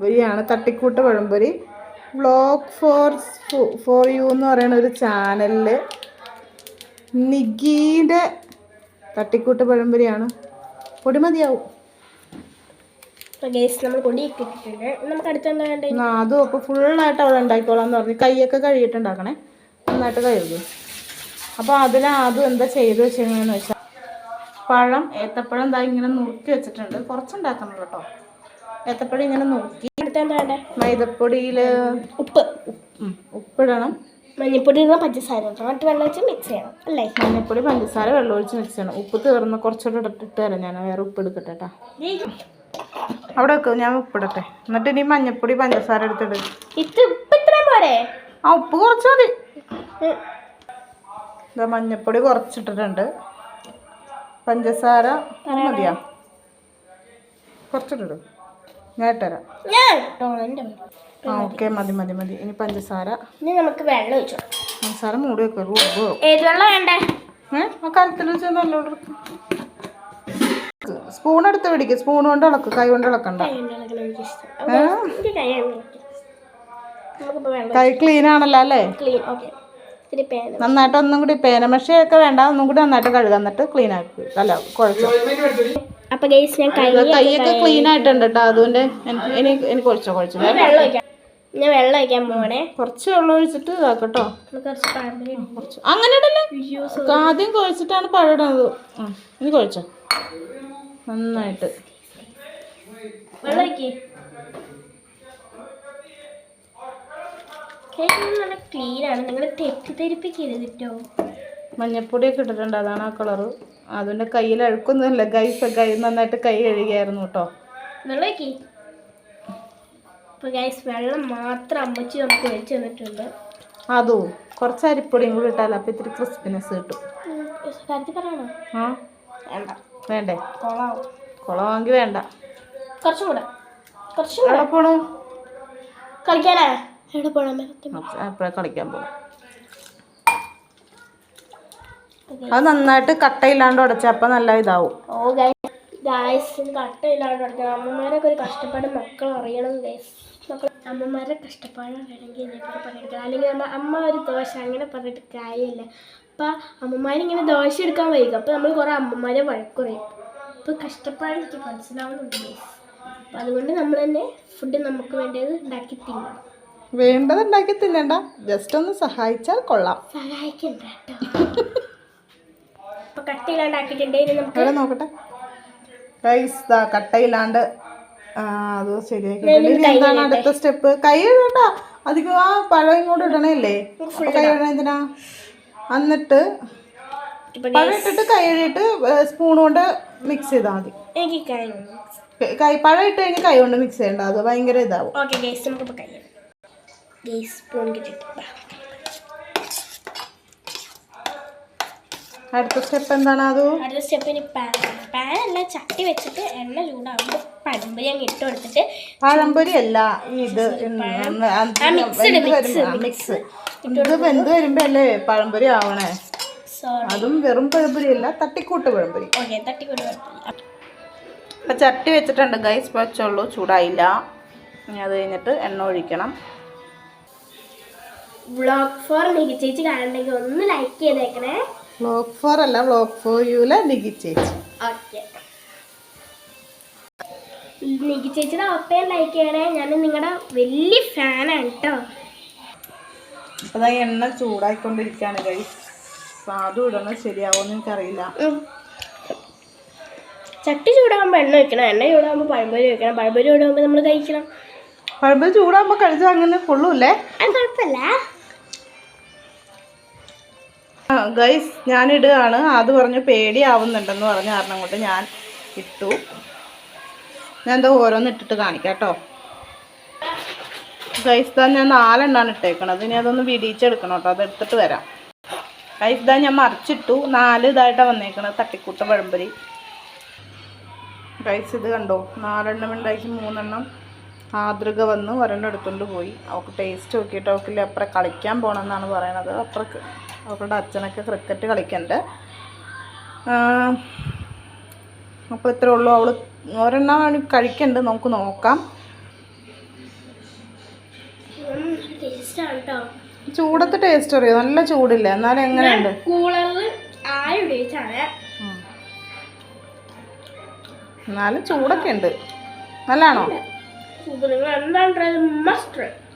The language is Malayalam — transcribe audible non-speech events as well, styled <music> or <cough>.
പഴംപൊരിയാണ് തട്ടിക്കൂട്ട് പഴംപൊരി. വ്ളോഗ് ഫോർ ഫോർ യു എന്ന് പറയുന്ന ഒരു ചാനലിൽ നിഗീന്റെ തട്ടിക്കൂട്ട് പഴംപൊരിയാണ്. പൊടി മതിയാവും. അതും അപ്പോൾ ഫുള്ളായിട്ട് അവൾ ഉണ്ടാക്കിക്കോളാം എന്ന് പറഞ്ഞു. കൈയൊക്കെ കഴുകിയിട്ടുണ്ടാക്കണേ. നന്നായിട്ട് കഴുകും. അപ്പോൾ അതിൽ ആദ്യം എന്താ ചെയ്ത് വെച്ചിരിക്കണമെന്ന് വെച്ചാൽ പഴം ഏത്തപ്പഴം എന്താ ഇങ്ങനെ നുറുക്കി വെച്ചിട്ടുണ്ട്. കുറച്ചുണ്ടാക്കണം കേട്ടോ ഏത്തപ്പഴം ഇങ്ങനെ നുറുക്കി അടുത്ത് എന്താ വേണ്ടേ? മൈദപ്പൊടിയിൽ ഉപ്പ്. ഉപ്പിടണം. മഞ്ഞപ്പൊടി ഇടുന്ന പഞ്ചസാര ഇടണം. എന്നിട്ട് വെള്ളം വെച്ച് മിക്സ് ചെയ്യണം അല്ലേ? മഞ്ഞപ്പൊടി പഞ്ചസാര വെള്ളമൊഴിച്ച് മിക്സ് ചെയ്യണം. ഉപ്പ് തീർന്ന് കുറച്ചുകൂടെ ഇട്ടിട്ട് ഇട്ട് തരാം ഞാൻ. വേറെ ഉപ്പ് എടുക്കട്ടെ കേട്ടോ അവിടെ വെക്കും ഞാൻ ഉപ്പിടട്ടെ എന്നിട്ട് ഇനി മഞ്ഞപ്പൊടി പഞ്ചസാര എടുത്തിട്ട് ഇത് ഉപ്പ് ഇത്ര പോരെ? ആ ഉപ്പ് കുറച്ച് മതി. ഇതാ മഞ്ഞപ്പൊടി കുറച്ചിട്ടിട്ടുണ്ട്. പഞ്ചസാര മതിയാ? കുറച്ചിട്ടിടും. ഞാൻ ഇട്ടുതരാം ഞാൻ. ഇട്ടോളാം എന്റെ ആ ഓക്കെ മതി മതി മതി. ഇനി പഞ്ചസാര. ഇനി നമുക്ക് വെള്ളം ഒഴിച്ചു പഞ്ചസാര മൂടി വെക്കുക റുബോ ഏത് വെള്ളം വേണ്ടേ? ആ കലത്തിൽ വെച്ച് നല്ലോണം സ്പൂൺ എടുത്ത് പിടിക്കും. സ്പൂൺ കൊണ്ട് ഇളക്ക് കൈ കൊണ്ട് ഇളക്കണ്ട. കൈ ക്ലീൻ ആണല്ലോ അല്ലേ? ക്ലീൻ ഓക്കെ ഇത്തിരി പേന നന്നായിട്ട് ഒന്നും കൂടി പേനമഷയൊക്കെ വേണ്ട. ഒന്നും കൂടി നന്നായിട്ട് കഴുകാൻ എന്നിട്ട് ക്ലീൻ ആക്കി. അല്ല കുഴച്ചു. അപ്പൊ ഗൈസ് ഞാൻ കൈയൊക്കെ ക്ലീൻ ആയിട്ടുണ്ട് കേട്ടോ അതുകൊണ്ട് എനി- എനിക്ക് എനിക്ക് കുഴച്ചു ഞാൻ വെള്ളം ഒഴിക്കാൻ പോണേ കുറച്ച് വെള്ളം ഒഴിച്ചിട്ട് ഇതാക്കട്ടോ. കുറച്ച്. കുറച്ച്. അങ്ങനെ ഇടല്ലേ? ആദ്യം കുഴച്ചിട്ടാണ് പഴം ഇടുന്നത് ഇനി കുഴച്ചോ? നന്നായിട്ട്. നല്ല ക്ലീൻ ആണ്. നിങ്ങൾ തെറ്റിദ്ധരിപ്പിക്കരുത് കേട്ടോ മഞ്ഞപ്പൊടിയൊക്കെ ഇട്ടിട്ടുണ്ട്. അതാണ് ആ കളറ്. അതിന്റെ കയ്യിൽ അഴുക്കൊന്നുമില്ല. ഗൈസ് കൈ നന്നായിട്ട് കൈ കഴുകിയായിരുന്നു കേട്ടോ. വെള്ളം മാത്രം അമ്മച്ചി നമുക്ക് തന്നിട്ടുണ്ട്. അതോ കുറച്ച് അരിപ്പൊടിയും കൂടി ഇട്ടാൽ അപ്പം ഇത്തിരി ക്രിസ്പിനെസ് കിട്ടും. ആ? വേണ്ട. കുളമാണെങ്കിൽ വേണ്ട. കുറച്ചും കൂടെ. കുറച്ചും കൂടെ. എവിടെ പോണു? കളിക്കാനാ? എവിടെ കളിക്കാൻ പോകും അത് നന്നായിട്ട് കട്ടയില്ലാണ്ട് ഉടച്ചപ്പോൾ നല്ല ഇതാവും. ഗൈസ് കട്ടയില്ലാണ്ട് ഉടച്ച. അമ്മമാരൊക്കെ ഒരു കഷ്ടപ്പാട് മക്കൾ അറിയണം ഗൈസ് മക്കൾ അമ്മമാരുടെ കഷ്ടപ്പാട് അറിയണമെങ്കിൽ ഇതേപോലെ പണിയെടുക്കണം അല്ലെങ്കിൽ അമ്മ അമ്മ ഒരു ദോശ അങ്ങനെ പറഞ്ഞിട്ട് കാര്യമില്ല. അപ്പം അമ്മമാരിങ്ങനെ ദോശ എടുക്കാൻ വൈകും. അപ്പം നമ്മൾ കുറേ അമ്മമാരെ വഴക്കുറയും അപ്പോൾ കഷ്ടപ്പാട് എനിക്ക് മനസ്സിലാവുന്നുണ്ട് ഗൈസ് അപ്പം അതുകൊണ്ട് നമ്മൾ തന്നെ ഫുഡ് നമുക്ക് വേണ്ടത് ഉണ്ടാക്കി തിന്നാം വേണ്ടത് ഉണ്ടാക്കി തിന്നണ്ട. ജസ്റ്റ് ഒന്ന് സഹായിച്ചാൽ കൊള്ളാം. സഹായിക്കണ്ട കേട്ടോ. <laughs> അപ്പം കട്ടയില്ലാണ്ടാക്കിയിട്ടുണ്ട് ഇനി നമുക്ക് അവിടെ നോക്കട്ടെ. ഗൈസ് ദാ കട്ടയില്ലാണ്ട് ആ, അത് ശരിയാക്കി ഇനി എന്താണ് അടുത്ത സ്റ്റെപ്പ്? കൈ കഴുകണ്ട അധികം ആ പഴം ഇങ്ങോട്ട് ഇടണല്ലേ അപ്പൊ കൈ ഇടണ എന്തിനാ? എന്നിട്ട് പഴം ഇട്ടിട്ട് കൈ ഇട്ടിട്ട് സ്പൂൺ കൊണ്ട് മിക്സ് ചെയ്താൽ മതി. കൈ പഴം ഇട്ട് കഴിഞ്ഞ് കൈ കൊണ്ട് മിക്സ് ചെയ്യണ്ട. അത് ഭയങ്കര ഇതാവും. ഓക്കെ ഗേസ് നമുക്കിപ്പോൾ കഴിയാം ഗേസ് സ്പൂൺ കിട്ടിയിട്ട് അടുത്ത സ്റ്റെപ്പ് എന്താണ് അത് അടുത്ത സ്റ്റെപ്പിന് പാൻ. പാൻ അല്ല ചട്ടി വെച്ചിട്ട് എണ്ണ ചൂടാകുമ്പോൾ പഴംപൊരി അങ്ങ് ഇട്ട് കൊടുത്തിട്ട് പഴംപൊരി അല്ല ഇത് മിക്സ് ഇത് വെന്ത് വരുമ്പോ അല്ലേ പഴംപൊരി ആവണേ? അതും വെറും പഴംപൊരി അല്ല തട്ടിക്കൂട്ട് പഴംപൊരി. ഓക്കെ തട്ടിക്കൊണ്ട് അപ്പൊ ചട്ടി വെച്ചിട്ടുണ്ട് ഗൈസ് വെച്ചുള്ളൂ ചൂടായില്ല. ഇനി അത് കഴിഞ്ഞിട്ട് എണ്ണ ഒഴിക്കണം. വ്ളോഗ് ഫോർ മികച്ചേച്ച് ചേച്ചി കാണണമെങ്കിൽ ഒന്ന് ലൈക്ക് ചെയ്തേക്കണേ. വ്ളോഗ് ഫോർ അല്ല വ്ളോഗ് ഫോർ യുലെ നികി ചേച്ചി. നികി ചേച്ചിയുടെ ഒപ്പയും ലൈക്ക് ചെയ്യണേ. ഞാൻ നിങ്ങളുടെ വലിയ ഫാനാണ് കേട്ടോ ദാ എണ്ണ ചൂടായിക്കൊണ്ടിരിക്കുകയാണ് കൈ സാധു ഇടണം ശരിയാവുമെന്ന് എനിക്കറിയില്ല. ചട്ടി ചൂടാകുമ്പോൾ എണ്ണ വെക്കണം എണ്ണ ചൂടാകുമ്പോൾ പഴംപൊരി വെക്കണം പഴംപൊരി ചൂടാകുമ്പോൾ നമ്മൾ കഴിക്കണം. പഴംപൊരി ചൂടാകുമ്പോൾ കഴിച്ചാൽ അങ്ങനെ കൊള്ളൂല്ലേ? അത് കുഴപ്പമില്ല ഗൈസ് ഞാൻ ഇടുകയാണ് അത് പറഞ്ഞു പേടിയാവുന്നുണ്ടെന്ന് പറഞ്ഞ കാരണം കൊണ്ട് ഞാൻ ഇട്ടു. ഞാൻ എന്താ ഓരോന്ന് ഇട്ടിട്ട് കാണിക്കാം കേട്ടോ. ഗൈസ് താൻ ഞാൻ നാലെണ്ണാണ് ഇട്ടേക്കണത്. ഇനി അതൊന്ന് വിടിയിച്ചെടുക്കണം കേട്ടോ. അത് എടുത്തിട്ട് വരാം. ഗൈസ് താൻ ഞാൻ മറിച്ചിട്ടു. നാല് ഇതായിട്ടാണ് വന്നേക്കണത്. തട്ടിക്കൂട്ട പഴംപൊരി. ഗൈസ് ഇത് കണ്ടോ? നാലെണ്ണം ഉണ്ടാക്കി മൂന്നെണ്ണം. ആതൃക വന്ന് ഒരെണ്ണം എടുത്തുകൊണ്ട് പോയി. അവൾക്ക് ടേസ്റ്റ് നോക്കിയിട്ട് അവൾക്കില്ല അപ്പുറം കളിക്കാൻ പോകണമെന്നാണ് പറയണത്. അപ്പുറം അവളുടെ അച്ഛനൊക്കെ ക്രിക്കറ്റ് കളിക്കണ്ട്. അപ്പോൾ ഇത്രേ ഉള്ളൂ. അവൾ ഒരെണ്ണം കഴിക്കണ്ട്. നമുക്ക് നോക്കാം. ചൂടത്തെ ടേസ്റ്റ് അറിയോ? നല്ല ചൂടില്ല? എന്നാലും എങ്ങനെയുണ്ട്. എന്നാലും ചൂടൊക്കെ ഉണ്ട്. നല്ലാണോ? സൂപ്പർ എന്താണ് മസ്റ്റ്